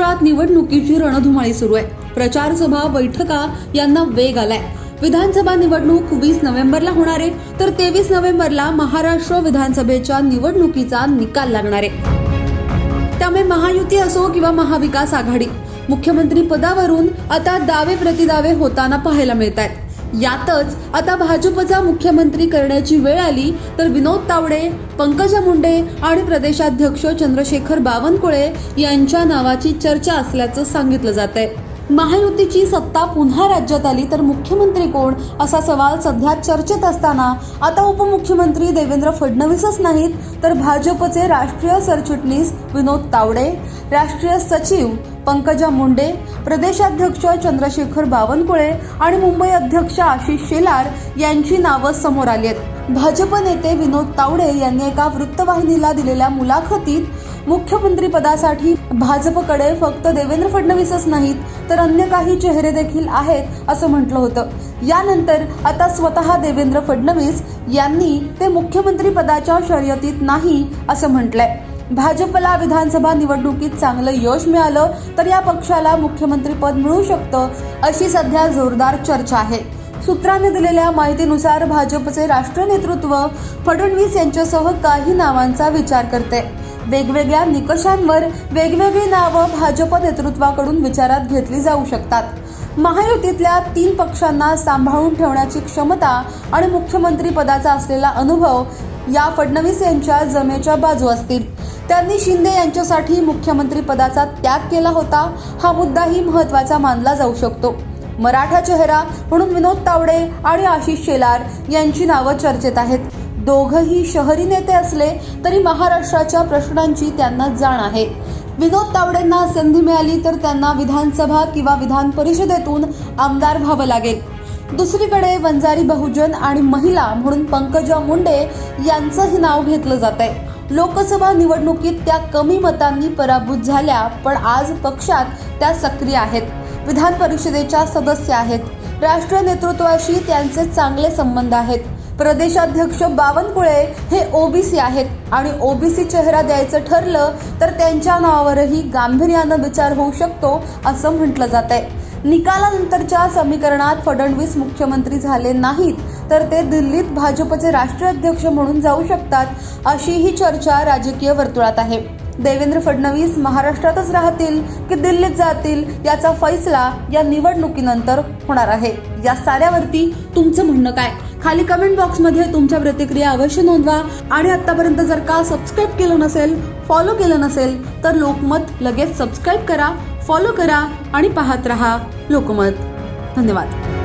महाराष्ट्रात निवडणुकीची रणधुमाळी सुरू आहे. प्रचार सभा बैठका यांना वेग आलाय. विधानसभा निवडणूक वीस नोव्हेंबरला होणार आहे तर तेवीस नोव्हेंबरला महाराष्ट्र विधानसभेच्या निवडणुकीचा निकाल लागणार आहे. त्यामुळे महायुती असो किंवा महाविकास आघाडी मुख्यमंत्री पदावरून आता दावे प्रतिदावे होताना पाहायला मिळत आहेत यातच आता भाजपचा मुख्यमंत्री करण्याची वेळ आली तर विनोद तावडे पंकजा मुंडे आणि प्रदेशाध्यक्ष चंद्रशेखर बावनकुळे यांच्या नावाची चर्चा असल्याचं सांगितलं जात आहे महायुतीची सत्ता पुन्हा राज्यात आली तर मुख्यमंत्री कोण? असा सवाल सध्या चर्चेत असताना आता उपमुख्यमंत्री देवेंद्र फडणवीसच नाहीत तर भाजपचे राष्ट्रीय सरचिटणीस विनोद तावडे राष्ट्रीय सचिव पंकजा मुंडे प्रदेशाध्यक्ष चंद्रशेखर बावनकुळे आणि मुंबई अध्यक्ष आशिष शेलार यांची नावं समोर आली आहेत. भाजप नेते विनोद तावडे यांनी एका वृत्तवाहिनीला दिलेल्या मुलाखतीत मुख्यमंत्री पदासाठी भाजपकडे फक्त देवेंद्र फडणवीसच नाहीत तर अन्य काही चेहरे देखील आहेत असं म्हटलं होतं. यानंतर आता स्वतः देवेंद्र फडणवीस यांनी ते मुख्यमंत्री पदाच्या शर्यतीत नाही असं म्हटलंय. भाजपला विधानसभा निवडणुकीत चांगलं यश मिळालं तर या पक्षाला मुख्यमंत्रीपद मिळू शकतं अशी सध्या जोरदार चर्चा आहे. सूत्रांनी दिलेल्या माहितीनुसार भाजपचे राष्ट्रीय नेतृत्व फडणवीस यांच्यासह काही नावांचा विचार करते. वेगवेगळ्या निकषांवर वेगवेगळी नावं भाजप नेतृत्वाकडून विचारात घेतली जाऊ शकतात. महायुतीतल्या तीन पक्षांना सांभाळून ठेवण्याची क्षमता आणि मुख्यमंत्री पदाचा असलेला अनुभव या फडणवीस यांच्या जमेच्या बाजू असतील. त्यांनी शिंदे यांच्यासाठी मुख्यमंत्री पदाचा त्याग केला होता. हा मुद्दाही महत्त्वाचा मानला जाऊ शकतो. मराठा चेहरा म्हणून विनोद तावडे आणि आशिष शेलार यांची नावं चर्चेत आहेत. दोघंही शहरी नेते असले तरी महाराष्ट्राच्या प्रश्नांची त्यांना जाण आहे. विनोद तावडेंना संधी मिळाली तर त्यांना विधानसभा किंवा विधान परिषदेतून आमदार व्हावं लागेल. दुसरीकडे वंजारी बहुजन आणि महिला म्हणून पंकजा मुंडे यांचंही नाव घेतलं जात आहे लोकसभा निवडणुकीत त्या कमी मतांनी पराभूत झाल्या पण आज पक्षात त्या सक्रिय आहेत. विधान परिषदेच्या सदस्य आहेत. राष्ट्रीय नेतृत्वाशी त्यांचे चांगले संबंध आहेत. प्रदेशाध्यक्ष बावनकुळे हे ओबीसी आहेत आणि ओबीसी चेहरा द्यायचं ठरलं तर त्यांच्या नावावरही गांभीर्यानं विचार होऊ शकतो असं म्हटलं जात आहे निकालानंतरच्या समीकरणात फडणवीस मुख्यमंत्री झाले नाहीत तर ते दिल्लीत भाजपचे राष्ट्रीय अध्यक्ष म्हणून जाऊ शकतात अशी ही चर्चा राजकीय वर्तुळात आहे. देवेंद्र फडणवीस महाराष्ट्रातच राहतील की दिल्लीत जातील याचा फैसला या निवडणुकीनंतर होणार आहे. या साऱ्यावरती तुमचं म्हणणं काय? खाली कमेंट बॉक्समध्ये तुमच्या प्रतिक्रिया अवश्य नोंदवा आणि आतापर्यंत जर का सबस्क्राईब केलं नसेल फॉलो केलं नसेल तर लोकमत लगेच सबस्क्राईब करा फॉलो करा आणि पाहत रहा लोकमत. धन्यवाद.